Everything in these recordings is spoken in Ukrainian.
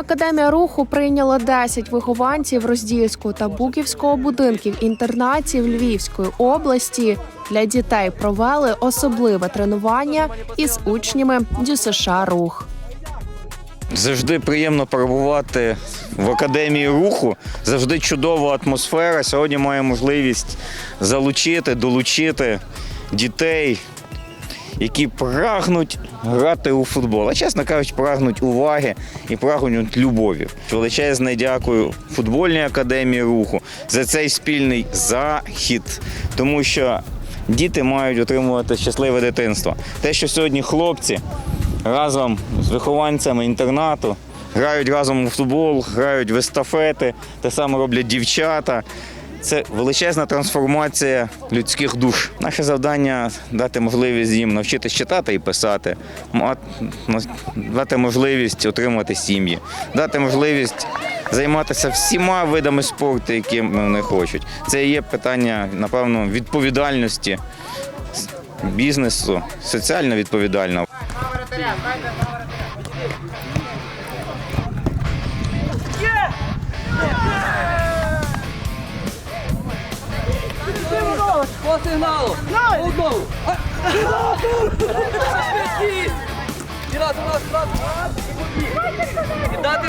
Академія руху прийняла 10 вихованців Роздільського та Буківського будинків інтернатів Львівської області. Для дітей провели особливе тренування із учнями ДЮСШ Рух. Завжди приємно перебувати в академії руху. Завжди чудова атмосфера. Сьогодні маю можливість залучити, долучити дітей, які прагнуть грати у футбол. А чесно кажучи, прагнуть уваги і прагнуть любові. Величезне дякую футбольній академії руху за цей спільний захід, тому що діти мають отримувати щасливе дитинство. Те, що сьогодні хлопці разом з вихованцями інтернату. Грають разом у футбол, грають в естафети, те саме роблять дівчата. Це величезна трансформація людських душ. Наше завдання дати можливість їм навчитись читати і писати, дати можливість отримати сім'ї, дати можливість займатися всіма видами спорту, які вони хочуть. Це є питання, напевно, відповідальності бізнесу, соціально відповідального. По сигналу! Швидкість! І раз, раз, раз, раз, і дати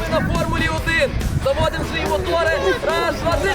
ми на формулі один. Заводимо свої мотори. Раз, два, три.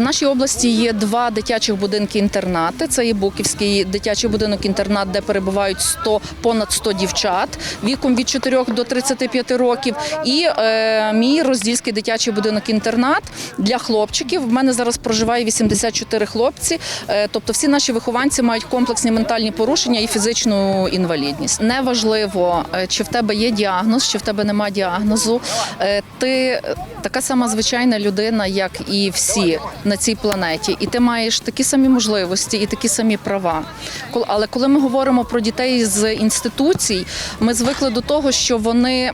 В нашій області є два дитячих будинки-інтернати. Це є Буківський дитячий будинок-інтернат, де перебувають 100, понад 100 дівчат віком від 4 до 35 років. І е, мій роздільський дитячий будинок-інтернат для хлопчиків. В мене зараз проживає 84 хлопці. Е, тобто всі наші вихованці мають комплексні ментальні порушення і фізичну інвалідність. Неважливо, е, чи в тебе є діагноз, чи в тебе нема діагнозу. Е, Ти така сама звичайна людина, як і всі на цій планеті, і ти маєш такі самі можливості і такі самі права. Але коли ми говоримо про дітей з інституцій, ми звикли до того, що вони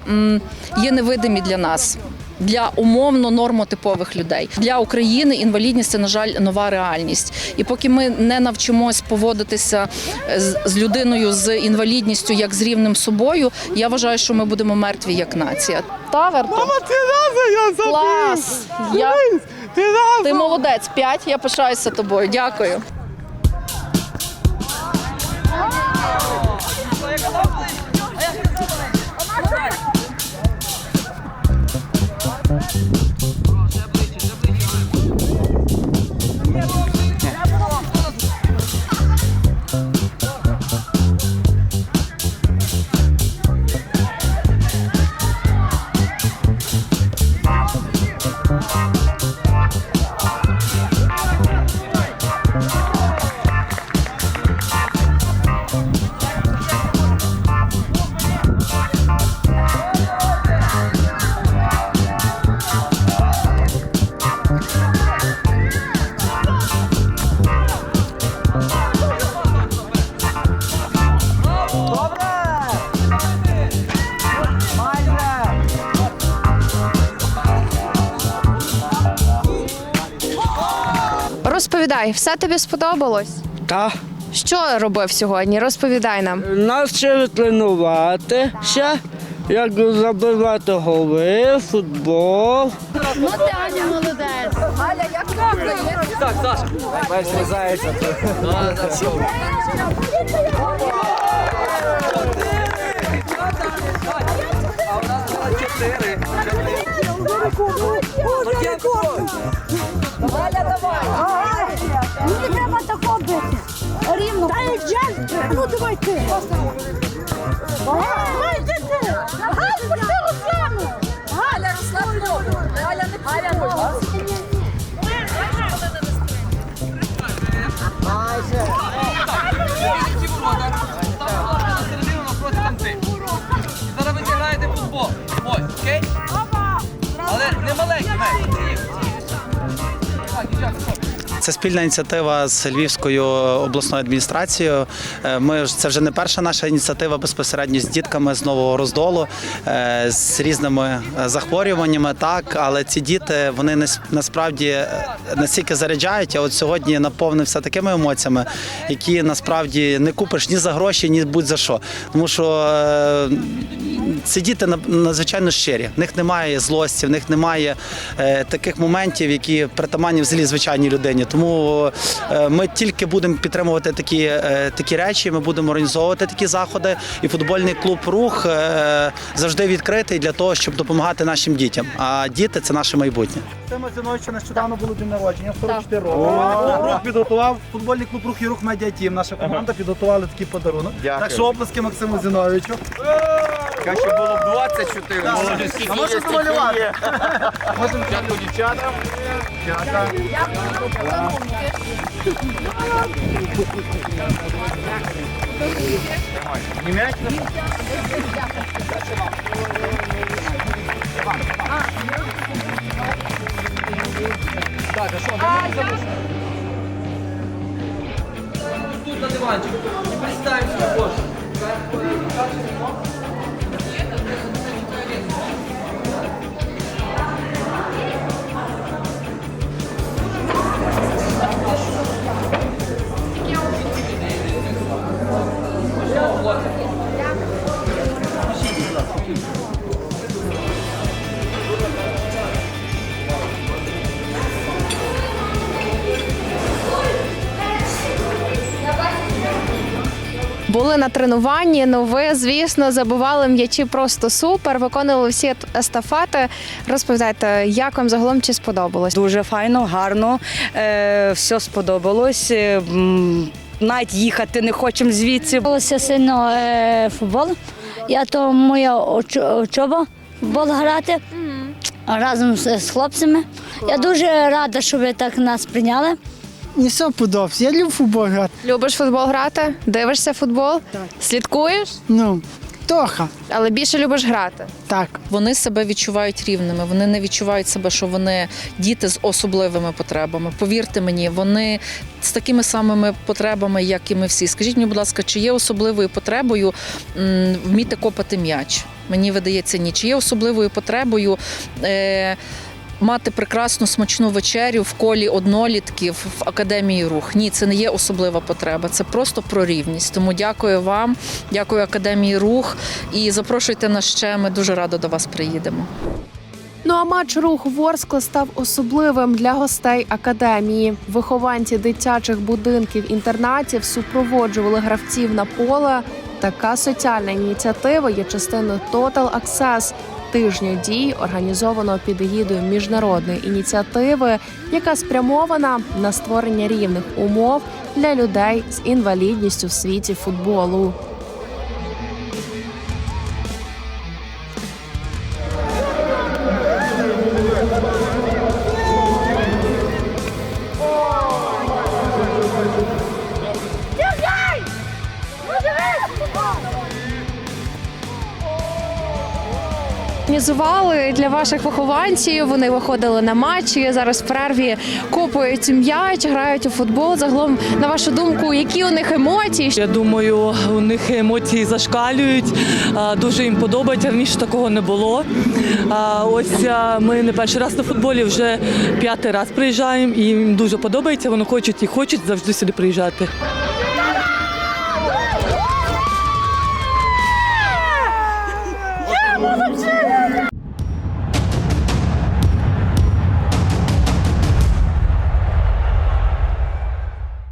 є невидимі для нас. Для умовно нормотипових людей для України інвалідність це на жаль нова реальність. І поки ми не навчимось поводитися з, людиною з інвалідністю як з рівним собою, я вважаю, що ми будемо мертві як нація. Таверто. Мама, ти разом я забив! Клас! Я... Ти! Ти молодець, п'ять. Я пишаюся тобою. Дякую. Розповідай, все тобі сподобалось? Та Що робив сьогодні? Розповідай нам. нас ще, як забивати голи, футбол. Так, Саша. Да, да, що? А в нас було чотири. Чотири. Галя, давай. Мені треба Дай я. Ну давай ти. Давай йди ти. Ага, пусти Руслану. Галя, Руслану. Галя, не Галя, ти. І зараз ви зіграєте футбол. Ось, окей? Але не маленький, не. Так, дівчата. Це спільна ініціатива з Львівською обласною адміністрацією. Е, Ми це вже не перша наша ініціатива безпосередньо з дітками з нового роздолу, е, з різними е, захворюваннями. Так, але ці діти вони насправді настільки заряджають. А от сьогодні наповнився такими емоціями, які насправді не купиш ні за гроші, ні будь-за що. Тому що ці діти надзвичайно щирі. В них немає злості, в них немає таких моментів, які притаманні взагалі звичайній людині. Тому е, ми тільки будемо підтримувати такі, е, такі речі. Ми будемо організовувати такі заходи. І футбольний клуб Рух е, завжди відкритий для того, щоб допомагати нашим дітям. А діти це наше майбутнє. Тема Зіновича нещодавно було день народження, 44 роки. Рух підготував футбольний клуб Рух і Рух Медіа Тім. Наша команда підготували такий подарунок. Так що оплески Максиму Зіновичу. Краще було б 24. А можна помалювати? Спочатку дівчата. Тут на диванчик. І представимо також. Були на тренуванні. Ну ви, звісно, забивали м'ячі просто супер. Виконували всі естафети. Розповідайте, як вам загалом чи сподобалось? Дуже файно, гарно. Е, все сподобалось. Е, м, навіть їхати не хочемо звідси. Подобався сильно е, футбол. Я то моя оч- учоба футбол грати разом з, з хлопцями. Я дуже рада, що ви так нас прийняли. Мені все подобається. Я люблю футбол грати. Любиш футбол грати? Дивишся футбол? Так. Слідкуєш? Ну, трохи. Але більше любиш грати. Так. Вони себе відчувають рівними. Вони не відчувають себе, що вони діти з особливими потребами. Повірте мені, вони з такими самими потребами, як і ми всі. Скажіть мені, будь ласка, чи є особливою потребою вміти копати м'яч? Мені видається, ні. Чи є особливою потребою? Е- Мати прекрасну смачну вечерю в колі однолітків в академії рух. Ні, це не є особлива потреба. Це просто про рівність. Тому дякую вам, дякую академії рух і запрошуйте нас ще. Ми дуже радо до вас приїдемо. Ну а матч рух Ворскла став особливим для гостей академії. Вихованці дитячих будинків інтернатів супроводжували гравців на поле. Така соціальна ініціатива є частиною Total Access – тижню дій, організованого під егідою міжнародної ініціативи, яка спрямована на створення рівних умов для людей з інвалідністю в світі футболу. Організували для ваших вихованців. Вони виходили на матчі. Зараз в перерві копують м'яч, грають у футбол. Загалом, на вашу думку, які у них емоції? Я думаю, у них емоції зашкалюють. Дуже їм подобається. Раніше такого не було. Ось ми не перший раз на футболі, вже п'ятий раз приїжджаємо, і їм дуже подобається. Вони хочуть і хочуть завжди сюди приїжджати.